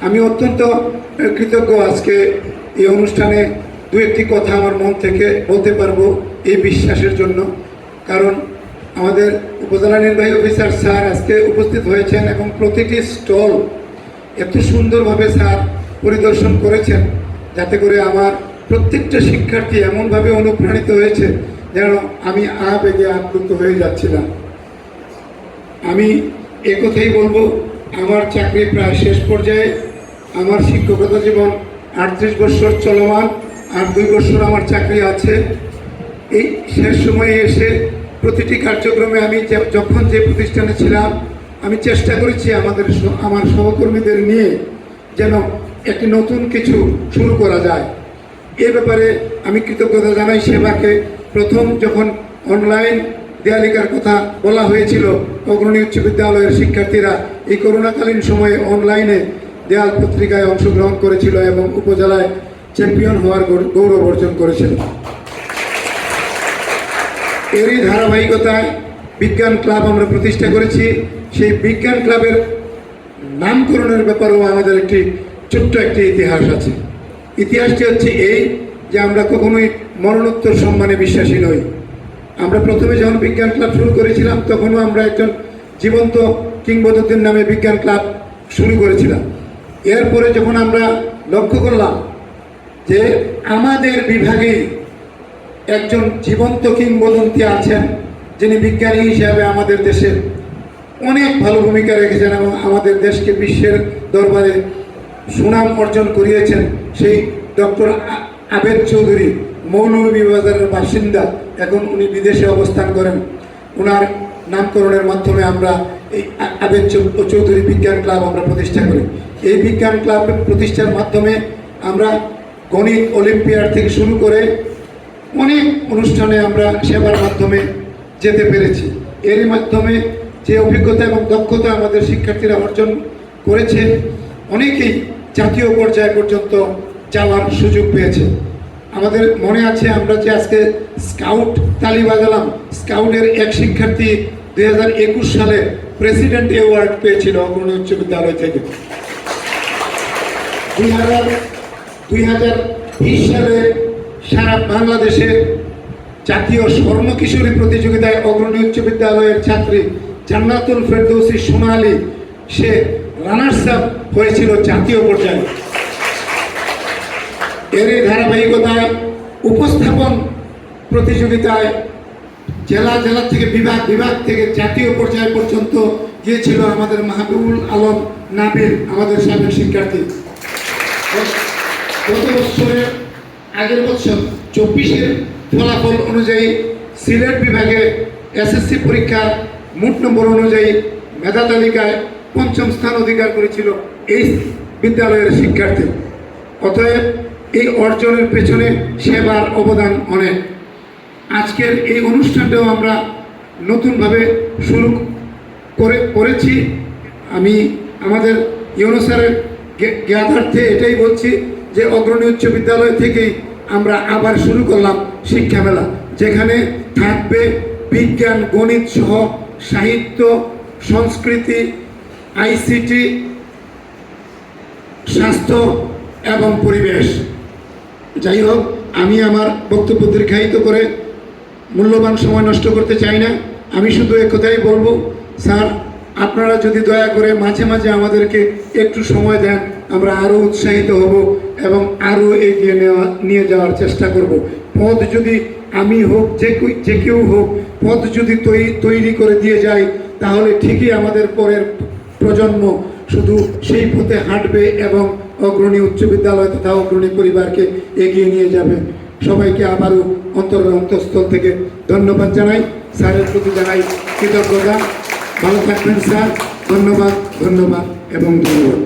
আমি অত্যন্ত কৃতজ্ঞ আজকে এই অনুষ্ঠানে দু একটি কথা আমার মন থেকে বলতে পারব এই বিশ্বাসের জন্য। কারণ আমাদের উপজেলা নির্বাহী অফিসার স্যার আজকে উপস্থিত হয়েছেন এবং প্রতিটি স্টল এত সুন্দরভাবে স্যার পরিদর্শন করেছেন যাতে করে আমার প্রত্যেকটা শিক্ষার্থী এমনভাবে অনুপ্রাণিত হয়েছে যেন আমি আবেগে আপ্লুত হয়ে যাচ্ছিলাম। আমি একথাই বলব আমার চাকরি প্রায় শেষ পর্যায়ে আমার শিক্ষকতা জীবন আটত্রিশ বছর চলমান আর দুই বছর আমার চাকরি আছে। এই শেষ সময়ে এসে প্রতিটি কার্যক্রমে আমি যখন যে প্রতিষ্ঠানে ছিলাম, আমি চেষ্টা করেছি আমাদের আমার সহকর্মীদের নিয়ে যেন একটি নতুন কিছু শুরু করা যায়। এ ব্যাপারে আমি কৃতজ্ঞতা জানাই সেবাকে। প্রথম যখন অনলাইন দেয়ালিকার কথা বলা হয়েছিল, অগ্রণী উচ্চ বিদ্যালয়ের শিক্ষার্থীরা এই করোনাকালীন সময়ে অনলাইনে দেয়াল পত্রিকায় অংশগ্রহণ করেছিল এবং উপজেলায় চ্যাম্পিয়ন হওয়ার গৌরব অর্জন করেছিল। এরই ধারাবাহিকতায় বিজ্ঞান ক্লাব আমরা প্রতিষ্ঠা করেছি। সেই বিজ্ঞান ক্লাবের নামকরণের ব্যাপারেও আমাদের একটি ছোট্ট একটি ইতিহাস আছে। ইতিহাসটি হচ্ছে এই যে আমরা কখনোই মরণোত্তর সম্মানে বিশ্বাসী নই। আমরা প্রথমে যখন বিজ্ঞান ক্লাব শুরু করেছিলাম, তখনও আমরা একজন জীবন্ত কিংবদন্তির নামে বিজ্ঞান ক্লাব শুরু করেছিলাম। এরপরে যখন আমরা লক্ষ্য করলাম যে আমাদের বিভাগে একজন জীবন্ত কিংবদন্তি আছেন, যিনি বিজ্ঞানী হিসাবে আমাদের দেশে অনেক ভালো ভূমিকা রেখেছেন এবং আমাদের দেশকে বিশ্বের দরবারে সুনাম অর্জন করিয়েছেন সেই ডক্টর আবেদ চৌধুরী, মৌলভীবাজারের বাসিন্দা। এখন উনি বিদেশে অবস্থান করেন। ওনার নামকরণের মাধ্যমে আমরা এই আবেদ চৌধুরী বিজ্ঞান ক্লাব আমরা প্রতিষ্ঠা করি। এই বিজ্ঞান ক্লাব প্রতিষ্ঠার মাধ্যমে আমরা গণিত অলিম্পিয়াড থেকে শুরু করে অনেক অনুষ্ঠানে আমরা সেবার মাধ্যমে যেতে পেরেছি। এরই মাধ্যমে যে অভিজ্ঞতা এবং দক্ষতা আমাদের শিক্ষার্থীরা অর্জন করেছে, অনেকেই জাতীয় পর্যায় পর্যন্ত যাওয়ার সুযোগ পেয়েছে। আমাদের মনে আছে আমরা যে আজকে স্কাউট তালি বাজালাম। স্কাউটের এক শিক্ষার্থী দুই হাজার একুশ সালে প্রেসিডেন্ট অ্যাওয়ার্ড পেয়েছিল অগ্রণী উচ্চ বিদ্যালয় থেকে। দুই হাজার দুই হাজার বিশ সালে সারা বাংলাদেশে জাতীয় স্বর্ণ কিশোরী প্রতিযোগিতায় অগ্রণী উচ্চ বিদ্যালয়ের ছাত্রী জান্নাতুল ফেরদৌসি সোনালী, সে রানার্স আপ হয়েছিল জাতীয় পর্যায়ে। এরই ধারাবাহিকতায় উপস্থাপন প্রতিযোগিতায় জেলা জেলা থেকে বিভাগ বিভাগ থেকে জাতীয় পর্যায় পর্যন্ত গিয়েছিল আমাদের মাহবুবুল আলম নাবিল, আমাদের সাবেক শিক্ষার্থী। গত বছরের আগের বছর চব্বিশের ফলাফল অনুযায়ী সিলেট বিভাগে এসএসসি পরীক্ষার মোট নম্বর অনুযায়ী মেধা তালিকায় পঞ্চম স্থান অধিকার করেছিল এই বিদ্যালয়ের শিক্ষার্থী। অতএব এই অর্জনের পেছনে সেবার অবদান অনেক। আজকের এই অনুষ্ঠানটাও আমরা নতুনভাবে শুরু করে করেছি। আমি আমাদের ইউনুসারের জ্ঞা- জ্ঞাতার্থে এটাই বলছি যে অগ্রণী উচ্চ বিদ্যালয় থেকেই আমরা আবার শুরু করলাম শিক্ষা মেলা, যেখানে থাকবে বিজ্ঞান, গণিত সহ সাহিত্য, সংস্কৃতি, আইসিটি, স্বাস্থ্য এবং পরিবেশ। যাই হোক, আমি আমার বক্তব্য দীর্ঘায়িত করে মূল্যবান সময় নষ্ট করতে চাই না। আমি শুধু একথাই বলব, স্যার, আপনারা যদি দয়া করে মাঝে মাঝে আমাদেরকে একটু সময় দেন, আমরা আরও উৎসাহিত হব এবং আরও এগিয়ে নেওয়া, নিয়ে যাওয়ার চেষ্টা করব। পদ যদি আমি হোক, যে যে কেউ হোক, পদ যদি তৈরি তৈরি করে দিয়ে যায়, তাহলে ঠিকই আমাদের পরের প্রজন্ম শুধু সেই পথে হাঁটবে এবং অগ্রণী উচ্চ বিদ্যালয় তথা অগ্রণী পরিবারকে এগিয়ে নিয়ে যাবে। সবাইকে আবারও অন্তর অন্তঃস্থল থেকে ধন্যবাদ জানাই। স্যারের প্রতি জানাই কৃতজ্ঞতা। ভালো থাকবেন স্যার। ধন্যবাদ ধন্যবাদ এবং ধন্যবাদ।